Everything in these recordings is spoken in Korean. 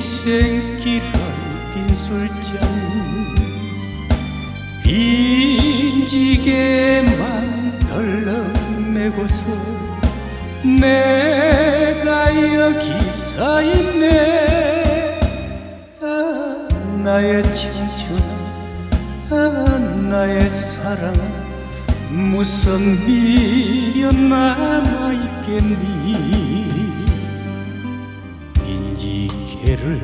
인생길의 빈술잔. 빈지게만 덜렁매고서 내가 여기 서 있네. 아, 나의 청춘 아, 나의 사랑. 무슨 미련 남아있겠니 빈지개를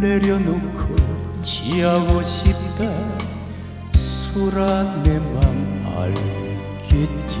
내려놓고 취하고 싶다. 수라 내 맘 알겠지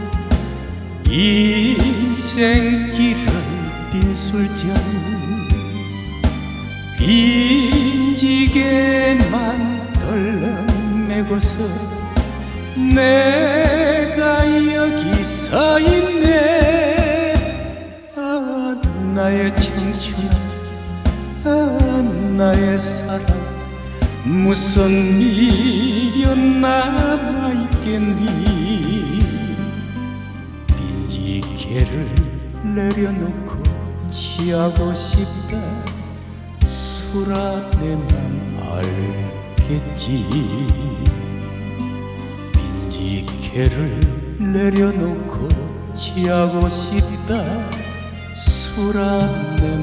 인생길의 빈술잔 빈지게만 덜렁매고서 내가 여기 서 있네. 아 나의 청춘아 아 나의 사랑. 무슨 미련 남아있 내려놓고 취하고 싶다. 맘 알겠지. 빈지개를 내려놓고 취하고 싶다. 내